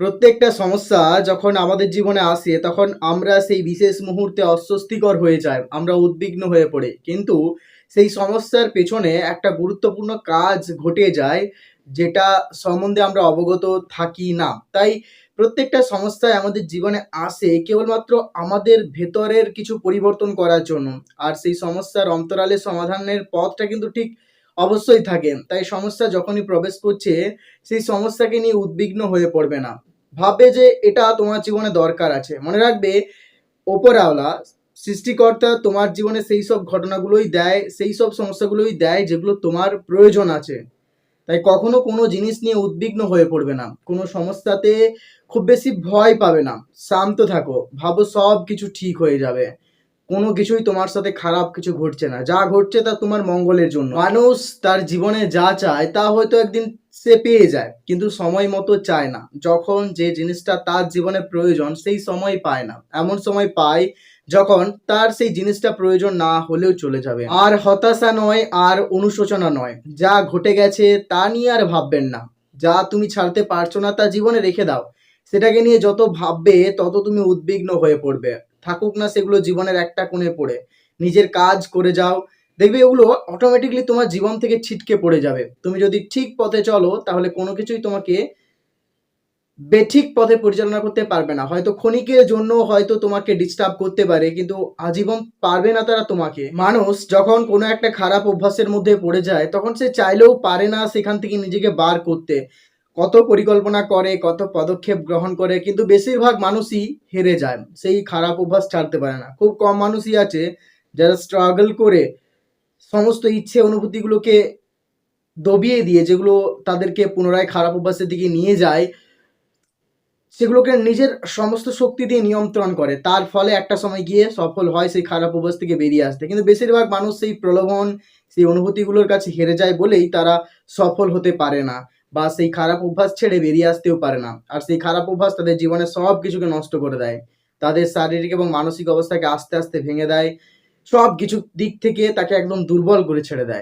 প্রত্যেকটা সমস্যা যখন আমাদের জীবনে আসে, তখন আমরা সেই বিশেষ মুহূর্তে অস্বস্তিকর হয়ে যাই, আমরা উদ্বিগ্ন হয়ে পড়ি। কিন্তু সেই সমস্যার পেছনে একটা গুরুত্বপূর্ণ কাজ ঘটে যায়, যেটা সম্বন্ধে আমরা অবগত থাকি না। তাই প্রত্যেকটা সমস্যায় আমাদের জীবনে আসে কেবলমাত্র আমাদের ভেতরের কিছু পরিবর্তন করার জন্য। আর সেই সমস্যার অন্তরালে সমাধানের পথটা কিন্তু ঠিক অবশ্যই থাকে তাই সমস্যা যখনই প্রবেশ করছে, সেই সমস্যাকে নিয়ে উদ্বিগ্ন হয়ে পড়বে না। ভাববে যে এটা তোমার জীবনে দরকার আছে। মনে রাখবে, ওপরওয়ালা, সৃষ্টিকর্তা তোমার জীবনে সেই সব ঘটনাগুলোই দেয়, সেই সব সমস্যাগুলোই দেয় যেগুলো তোমার প্রয়োজন আছে। তাই কখনো কোনো জিনিস নিয়ে উদ্বিগ্ন হয়ে পড়বে না। কোনো সমস্যাতে খুব বেশি ভয় পাবে না। শান্ত থাকো। ভাবো সব কিছু ঠিক হয়ে যাবে। কোনো কিছুই তোমার সাথে খারাপ কিছু ঘটছে না। যা ঘটছে তা তোমার মঙ্গলের জন্য। মানুষ তার জীবনে যা চায় তা হয়তো একদিন সে পেয়ে যায়, কিন্তু সময় মতো চায় না। যখন যে জিনিসটা তার জীবনে প্রয়োজন, সেই সময় পায় না। এমন সময় পায় যখন তার সেই জিনিসটা প্রয়োজন না হলেও চলে যাবে। আর হতাশা নয়, আর অনুশোচনা নয়। যা ঘটে গেছে তা নিয়ে আর ভাববেন না। যা তুমি ছাড়তে পারছ না তা জীবনে রেখে দাও। সেটাকে নিয়ে যত ভাববে, তত তুমি উদ্বিগ্ন হয়ে পড়বে। থাকুক না, সেগুলো জীবনের একটা কোণে পড়ে। নিজের কাজ করে যাও। দেখবে এগুলো অটোমেটিকলি তোমার জীবন থেকে ছিটকে পড়ে যাবে। তুমি যদি ঠিক পথে চলো, তাহলে কোনো কিছুই তোমাকে বেঠিক পথে পরিচালনা করতে পারবে না। হয়তো ক্ষণিকের জন্য হয়তো তোমাকে ডিস্টার্ব করতে পারে, কিন্তু আজীবন পারবে না তারা তোমাকে। মানুষ যখন কোনো একটা খারাপ অভ্যাসের মধ্যে পড়ে যায়, তখন সে চাইলেও পারে না সেখান থেকে নিজেকে বার করতে। কত পরিকল্পনা করে, কত পদক্ষেপ গ্রহণ করে, কিন্তু বেশিরভাগ মানুষই হেরে যায়, সেই খারাপ অভ্যাস ছাড়তে পারে না। খুব কম মানুষই আছে যারা স্ট্রাগল করে সমস্ত ইচ্ছে অনুভূতিগুলোকে দবিয়ে দিয়ে, যেগুলো তাদেরকে পুনরায় খারাপ অভ্যাসের দিকে নিয়ে যায়, সেগুলোকে নিজের সমস্ত শক্তি দিয়ে নিয়ন্ত্রণ করে। তার ফলে একটা সময় গিয়ে সফল হয় সেই খারাপ অভ্যাস থেকে বেরিয়ে আসতে। কিন্তু বেশিরভাগ মানুষ সেই প্রলোভন, সেই অনুভূতিগুলোর কাছে হেরে যায় বলেই তারা সফল হতে পারে না। বা সেই খারাপ অভ্যাস ছেড়ে বেরিয়ে আসতেও পারে না। আর সেই খারাপ অভ্যাস তাদের জীবনে সব কিছুকে নষ্ট করে দেয়। তাদের শারীরিক এবং মানসিক অবস্থাকে আস্তে আস্তে ভেঙে দেয়। সব কিছু দিক থেকে তাকে একদম দুর্বল করে ছেড়ে দেয়।